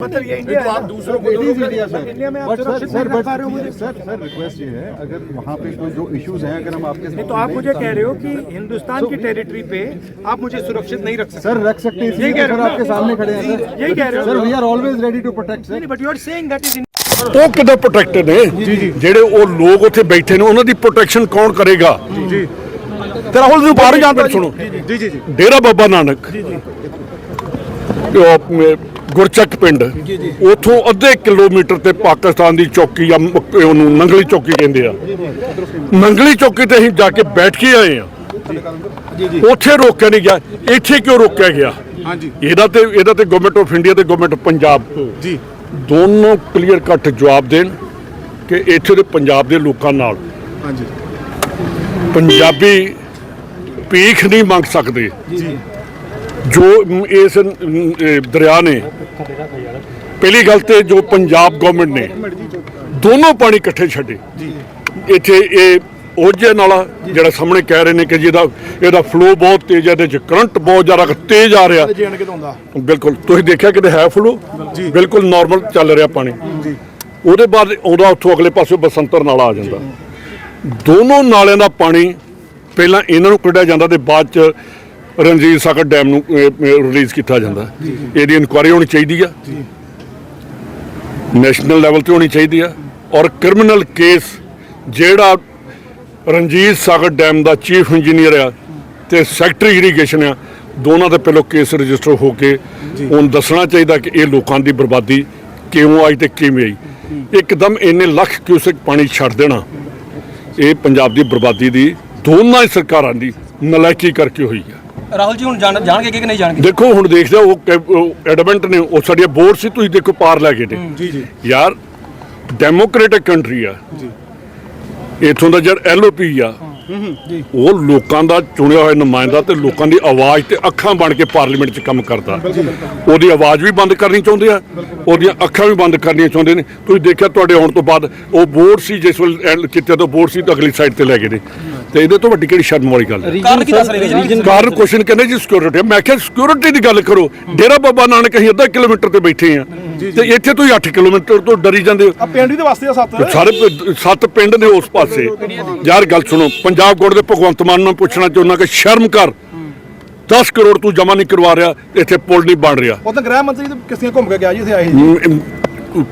मतलब ये इंडिया तो है आप ना? दूसरों को It is दोगे। India, sir. इंडिया में आप But सुरक्षित sir, नहीं but रख पा रहे हो मुझे। सर सर रिक्वेस्ट ये है अगर वहाँ पे कोई जो इश्यूज हैं अगर हम आपके नहीं तो आप मुझे कह रहे हो कि हिंदुस्तान की टेरिटरी पे आप मुझे सुरक्षित नहीं रख सकते सर रख सकते हैं यही इसलिए कह तो रहे सर हो आपके ना? सामने खड़े हैं सर यही कह रहे हो सर ना? We are always ready to protect sir but you are saying that is ਉਹ ਕਿੱਦਾਂ ਪ੍ਰੋਟੈਕਟਡ ਨੇ ਜਿਹੜੇ ਉਹ ਲੋਕ ਉੱਥੇ ਬੈਠੇ ਨੇ ਉਹਨਾਂ ਦੀ ਪ੍ਰੋਟੈਕਸ਼ਨ ਕੌਣ ਕਰੇਗਾ ਜੀ ਤੇ ਰਾਹੁਲ ਨੂੰ ਬਾਹਰ ਜਾਣ ਦੇ ਸੁਣੋ जी जी जी ਡੇਰਾ ਬਾਬਾ ਨਾਨਕ ਉਹ ਆਪਣੇ ਗੁਰਚੱਕ ਪਿੰਡ। ਉਥੋਂ ਅੱਧੇ ਕਿਲੋਮੀਟਰ ਤੇ ਪਾਕਿਸਤਾਨ ਦੀ ਚੌਕੀ ਆ ਉਹਨੂੰ ਨੰਗਲੀ ਚੌਕੀ ਕਹਿੰਦੇ ਆ। ਨੰਗਲੀ ਚੌਕੀ ਤੇ ਅਸੀਂ ਜਾ ਕੇ ਬੈਠ ਕੇ ਆਏ ਆ। ਉੱਥੇ ਰੋਕਿਆ ਨਹੀਂ ਗਿਆ। ਇੱਥੇ ਕਿਉਂ ਰੋਕਿਆ ਗਿਆ? ਹਾਂਜੀ। ਇਹਦਾ ਤੇ ਇਹਦਾ ਤੇ ਗਵਰਨਮੈਂਟ ਆਫ ਇੰਡੀਆ ਤੇ ਗਵਰਨਮੈਂਟ ਆਫ ਪੰਜਾਬ। ਜੀ। ਦੋਨੋਂ ਕਲੀਅਰ ਕੱਟ ਜਵਾਬ ਦੇਣ ਕਿ ਇੱਥੇ ਦੇ ਪੰਜਾਬ ਦੇ ਲੋਕਾਂ ਨਾਲ। ਹਾਂਜੀ। ਪੰਜਾਬੀ ਭੀਖ ਨਹੀਂ ਮੰਗ ਸਕਦੇ। ਜੀ। ਜੋ ਇਸ ਦਰਿਆ ਨੇ ਪਹਿਲੀ ਗੱਲ ਤੇ ਜੋ ਪੰਜਾਬ ਗਵਰਨਮੈਂਟ ਨੇ ਦੋਨੋਂ ਪਾਣੀ ਇਕੱਠੇ ਛੱਡੇ। ਇੱਥੇ ਇਹ ਉਹਜੇ ਨਾਲਾ ਜਿਹੜਾ ਸਾਹਮਣੇ ਕਹਿ ਰਹੇ ਨੇ ਕਿ ਜਿਹਦਾ ਇਹਦਾ ਫਲੋ ਬਹੁਤ ਤੇਜ਼ ਹੈ ਇਹਦੇ ਚ ਕਰੰਟ ਬਹੁਤ ਜ਼ਿਆਦਾ ਤੇਜ਼ ਆ ਰਿਹਾ। ਬਿਲਕੁਲ ਤੁਸੀਂ ਦੇਖਿਆ ਕਿਤੇ ਹੈ ਫਲੋ। ਬਿਲਕੁਲ ਨਾਰਮਲ ਚੱਲ ਰਿਹਾ ਪਾਣੀ। ਜੀ। ਉਹਦੇ ਬਾਅਦ ਆਉਂਦਾ ਉੱਥੋਂ ਅਗਲੇ ਪਾਸੇ ਬਸੰਤਰ ਨਾਲਾ ਆ ਜਾਂਦਾ। ਦੋਨੋਂ ਨਾਲਿਆਂ ਦਾ ਪਾਣੀ ਪਹਿਲਾਂ ਇਹਨਾਂ ਨੂੰ ਕੱਢਿਆ ਜਾਂਦਾ ਤੇ ਬਾਅਦ ਚ ਰਣਜੀਤ ਸਾਗਰ ਡੈਮ ਨੂੰ ਰਿਲੀਜ਼ ਕੀਤਾ ਜਾਂਦਾ। ਇਹਦੀ ਇਨਕੁਆਇਰੀ ਹੋਣੀ ਚਾਹੀਦੀ ਆ। ਨੈਸ਼ਨਲ ਲੈਵਲ ਤੇ ਹੋਣੀ ਚਾਹੀਦੀ ਆ। ਔਰ ਕ੍ਰਿਮੀਨਲ ਕੇਸ ਜਿਹੜਾ ਰਣਜੀਤ ਸਾਗਰ ਡੈਮ ਦਾ ਚੀਫ ਇੰਜੀਨੀਅਰ ਆ ਤੇ ਸੈਕਟਰੀ ਇਰੀਗੇਸ਼ਨ ਆ ਦੋਨਾਂ ਦੇ ਪਹਿਲਾਂ ਕੇਸ ਰਜਿਸਟਰ ਹੋ ਕੇ ਉਹਨੂੰ ਦੱਸਣਾ ਚਾਹੀਦਾ ਕਿ ਇਹ ਲੋਕਾਂ ਦੀ ਬਰਬਾਦੀ ਕਿਉਂ ਆਈ ਤੇ ਕਿਵੇਂ ਆਈ। ਇੱਕਦਮ ਇੰਨੇ ਲੱਖ ਕਿਊਸੈਕ ਪਾਣੀ ਛੱਡ ਦੇਣਾ। ਇਹ ਪੰਜਾਬ ਦੀ ਬਰਬਾਦੀ ਦੀ ਦੋਨਾਂ ਹੀ ਸਰਕਾਰਾਂ ਦੀ ਨਲਾਇਕੀ ਕਰਕੇ ਹੋਈ ਆ। ਰਾਹੁਲ ਜੀ ਹੁਣ ਜਾਣ ਜਾਣਗੇ ਕਿ ਨਹੀਂ ਜਾਣਗੇ? ਦੇਖੋ ਹੁਣ ਦੇਖਦੇ ਉਹ ਐਡਮੈਂਟ ਨੇ ਉਹ ਸਾਡੀਆਂ ਬੋਰਡ ਸੀ ਤੁਸੀਂ ਦੇਖੋ ਪਾਰ ਲੈ ਗਏ ਨੇ ਜੀ ਜੀ। ਯਾਰ ਡੈਮੋਕ੍ਰੈਟਿਕ ਕੰਟਰੀ ਆ। ਜੀ ਇਥੋਂ ਦਾ ਜਿਹੜਾ ਐਲਓਪੀ ਆ। ਉਹ ਲੋਕਾਂ ਦਾ ਚੁਣਿਆ ਹੋਇਆ ਨੁਮਾਇੰਦਾ ਤੇ ਲੋਕਾਂ ਦੀ ਆਵਾਜ਼ ਤੇ ਅੱਖਾਂ ਬਣ ਕੇ ਪਾਰਲੀਮੈਂਟ 'ਚ ਕੰਮ ਕਰਦਾ। ਉਹਦੀ ਆਵਾਜ਼ ਵੀ ਬੰਦ ਕਰਨੀ ਚਾਹੁੰਦੇ ਆ ਉਹਦੀਆਂ ਅੱਖਾਂ ਵੀ ਬੰਦ ਕਰਨੀਆਂ ਚਾਹੁੰਦੇ ਨੇ। ਤੁਸੀਂ ਦੇਖਿਆ ਤੁਹਾਡੇ ਆਉਣ ਤੋਂ ਬਾਅਦ ਉਹ ਬੋਰਡ ਸੀ ਜਿਸ ਵੇਲੇ ਕੀਤੇ ਤੋਂ ਬੋਰਡ ਸੀ ਤਾਂ ਅਗਲੀ ਸਾਈਡ ਤੇ ਲੈ ਗਏ ਨੇ। ਤੇ ਇਹਦੇ ਤੋਂ ਵੱਡੀ ਕਿਹੜੀ ਸ਼ਰਮ ਵਾਲੀ ਗੱਲ ਹੈ? ਕਾਰਨ ਕੀ ਦੱਸ ਰਹੇ ਨੇ ਜੀ? ਕਾਰਨ ਕੁਐਸਚਨ ਕਹਿੰਦੇ ਜੀ ਸਿਕਿਉਰਿਟੀ ਮੈਂ ਕਿਹਾ ਸਿਕਿਉਰਿਟੀ ਦੀ ਗੱਲ ਕਰੋ। ਡੇਰਾ ਬਾਬਾ ਨਾਨਕ ਅਸੀਂ ਅੱਧਾ ਕਿਲੋਮੀਟਰ ਤੇ ਬੈਠੇ ਆ ਤੇ ਇੱਥੇ ਤੁਸੀਂ 8 ਕਿਲੋਮੀਟਰ ਤੋਂ ਡਰੀ ਜਾਂਦੇ ਹੋ। ਆ ਪਿੰਡ ਦੇ ਵਾਸਤੇ ਆ ਸੱਤ। ਸਾਰੇ ਸੱਤ ਪਿੰਡ ਨੇ ਉਸ ਪਾਸੇ। ਯਾਰ ਗੱਲ ਸੁਣੋ ਪੰਜਾਬ ਗੋੜ ਦੇ ਭਗਵੰਤ ਮਾਨ ਨੂੰ ਪੁੱਛਣਾ ਚਾਹੁੰਦਾ ਕਿ ਸ਼ਰਮ ਕਰ। 10 ਕਰੋੜ ਤੂੰ ਜਮਾ ਨਹੀਂ ਕਰਵਾ ਰਿਹਾ ਇੱਥੇ ਪੁਲ ਨਹੀਂ ਬਣ ਰਿਹਾ। ਉਹ ਤਾਂ ਗ੍ਰਹਿ ਮੰਤਰੀ ਤੇ ਕਿਸੀਆਂ ਘੁੰਮ ਕੇ ਗਿਆ ਜੀ ਇੱਥੇ ਆਏ ਜੀ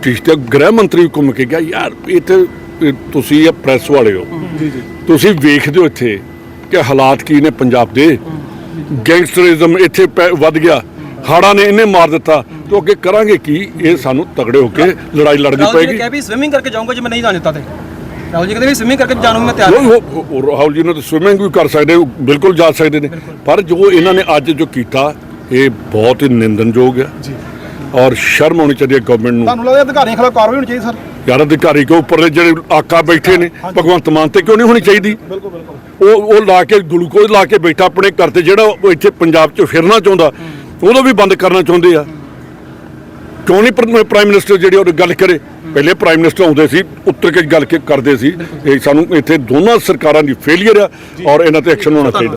ਠੀਕ ਤੇ ਗ੍ਰਹਿ ਮੰਤਰੀ ਘੁੰਮ ਕੇ ਗਿਆ। ਯਾਰ ਇੱਥੇ ਇਹ ਤੁਸੀਂ ਇਹ ਪ੍ਰੈਸ ਵਾਲੇ ਹੋ। ਜੀ ਜੀ। ਤੁਸੀਂ ਵੇਖਦੇ ਹੋ ਇੱਥੇ ਕਿ ਹਾਲਾਤ ਕੀ ਨੇ ਪੰਜਾਬ ਦੇ। ਗੈਂਗਸਟਰਿਜ਼ਮ ਇੱਥੇ ਵੱਧ ਗਿਆ। ਹਾੜਾ ਨੇ ਇਹਨੇ ਮਾਰ ਦਿੱਤਾ। ਤੇ ਅੱਗੇ ਕਰਾਂਗੇ ਕੀ? ਇਹ ਸਾਨੂੰ ਤਗੜੇ ਹੋ ਕੇ ਲੜਾਈ ਲੜਨੀ ਰਾਹੁਲ ਜੀ ਪਏਗੀ। ਕਿਹਾ ਵੀ ਸਵਿਮਿੰਗ ਕਰਕੇ ਜਾਊਂਗਾ ਜੇ ਮੈਂ ਨਹੀਂ ਜਾਣ ਦਿੱਤਾ ਤੇ। ਰਾਹੁਲ ਜੀ ਕਹਿੰਦੇ ਵੀ ਸਵਿਮਿੰਗ ਕਰਕੇ ਜਾਣੂ ਮੈਂ ਤਿਆਰ ਉਹ ਰਾਹੁਲ ਜੀ ਨੇ ਤਾਂ ਸਵਿਮਿੰਗ ਵੀ ਕਰ ਸਕਦੇ ਬਿਲਕੁਲ ਜਾ ਸਕਦੇ ਨੇ। ਪਰ ਜੋ ਇਹਨਾਂ ਨੇ ਅੱਜ ਜੋ ਕੀਤਾ ਇਹ ਬਹੁਤ ਹੀ ਨਿੰਦਨਯੋਗ ਹੈ। ਜੀ। ਔਰ ਸ਼ਰਮ ਆਉਣੀ ਚਾਹੀਦੀ ਹੈ ਗਵਰਨਮੈਂਟ ਨੂੰ। ਤੁਹਾਨੂੰ ਲੱਗਦਾ ਅਧਿਕਾਰੀਆਂ ਖਿਲਾਫ ਕਾਰਵਾਈ ਹੋਣੀ ਚਾਹੀਦੀ ਸਰ? ਯਾਰ ਅਧਿਕਾਰੀ ਕੋ ਉੱਪਰਲੇ ਜਿਹੜੇ ਆਕਾ ਬੈਠੇ ਨੇ ਭਗਵੰਤ ਮਾਨ ਤੇ ਕਿਉਂ ਨਹੀਂ ਹੋਣੀ ਚਾਹੀਦੀ? ਬਿਲਕੁਲ ਬਿਲਕੁਲ। ਉਹ ਉਹ ਲਾ ਕੇ ਗਲੂਕੋਜ਼ ਲਾ ਕੇ ਬੈਠਾ ਆਪਣੇ ਘਰ ਤੇ ਜਿਹੜਾ ਇੱਥੇ ਪੰਜਾਬ 'ਚ ਫਿਰਨਾ ਚਾਹੁੰਦਾ ਉਹਦੋਂ ਵੀ ਬੰਦ ਕਰਨਾ ਚਾਹੁੰਦੇ ਆ। ਕਿਉਂ ਨਹੀਂ ਪ੍ਰ- ਪ੍ਰਾਈਮ ਮਿਨਿਸਟਰ ਜਿਹੜੀ ਉਹ ਗੱਲ ਕਰੇ? ਪਹਿਲੇ ਪ੍ਰਾਈਮ ਮਿਨਿਸਟਰ ਆਉਂਦੇ ਸੀ ਉੱਤਰ ਕੇ ਗੱਲ ਕੇ ਕਰਦੇ ਸੀ ਇਹ ਸਾਨੂੰ ਇੱਥੇ ਦੋਨਾਂ ਸਰਕਾਰਾਂ ਦੀ ਫੇਲਿਅਰ ਆ ਔਰ ਇਹਨਾਂ ਤੇ ਐਕਸ਼ਨ ਹੋਣਾ ਚਾਹੀਦਾ।